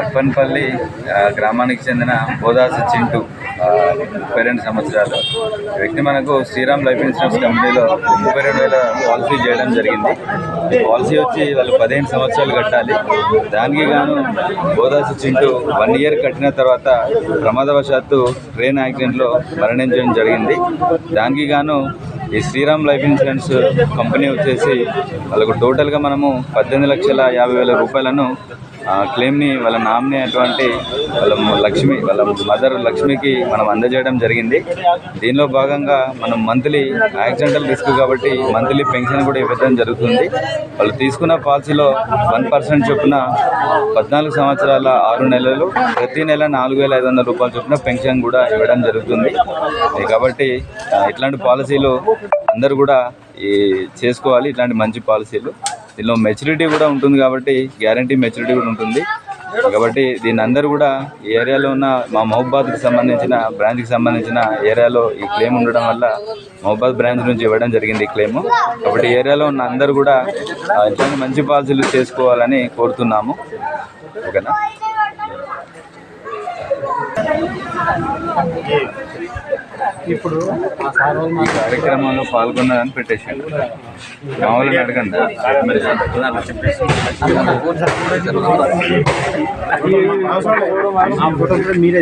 అర్పన్పల్లి గ్రామానికి చెందిన బోదాసు చింటూ ముప్పై రెండు సంవత్సరాలు. వ్యక్తి మనకు శ్రీరామ్ లైఫ్ ఇన్సూరెన్స్ కంపెనీలో ముప్పై రెండు వేల పాలసీ చేయడం జరిగింది. ఈ పాలసీ వచ్చి వాళ్ళు పదిహేను సంవత్సరాలు కట్టాలి. దానికి గాను బోదాసు చింటూ వన్ ఇయర్ కట్టిన తర్వాత ప్రమాదవశాత్తు ట్రైన్ యాక్సిడెంట్లో మరణించడం జరిగింది. దానికి గాను ఈ శ్రీరామ్ లైఫ్ ఇన్సూరెన్స్ కంపెనీ వచ్చేసి వాళ్ళకు టోటల్గా మనము పద్దెనిమిది లక్షల యాభై వేల రూపాయలను క్లెయిమ్ని వాళ్ళ నామ్ని అటువంటి వాళ్ళ లక్ష్మి వాళ్ళ మదర్ లక్ష్మికి మనం అందజేయడం జరిగింది. దీనిలో భాగంగా మనం మంత్లీ యాక్సిడెంటల్ రిస్క్ కాబట్టి మంత్లీ పెన్షన్ కూడా ఇవ్వడం జరుగుతుంది. వాళ్ళు తీసుకున్న పాలసీలో వన్ పర్సెంట్ చొప్పున పద్నాలుగు సంవత్సరాల ఆరు నెలలు ప్రతి నెల నాలుగు వేల ఐదు వందల రూపాయల చొప్పున పెన్షన్ కూడా ఇవ్వడం జరుగుతుంది. కాబట్టి ఇట్లాంటి పాలసీలు అందరూ కూడా ఈ చేసుకోవాలి. ఇట్లాంటి మంచి పాలసీలు. దీనిలో మెచ్యూరిటీ కూడా ఉంటుంది కాబట్టి గ్యారంటీ మెచ్యూరిటీ కూడా ఉంటుంది. కాబట్టి దీని అందరూ కూడా ఈ ఏరియాలో ఉన్న మా మహబాద్కి సంబంధించిన బ్రాంచ్కి సంబంధించిన ఏరియాలో ఈ క్లెయిమ్ ఉండడం వల్ల మహబాద్ బ్రాంచ్ నుంచి ఇవ్వడం జరిగింది ఈ క్లెయిమ్ కాబట్టి ఏరియాలో ఉన్న అందరూ కూడా ఇట్లాంటి మంచి పాలసీలు చేసుకోవాలని కోరుతున్నాము. ఓకేనా? ఇప్పుడు కార్యక్రమంలో పాల్గొన్నారని పెట్టేశాను మామూలుగా అడగండి. మీరే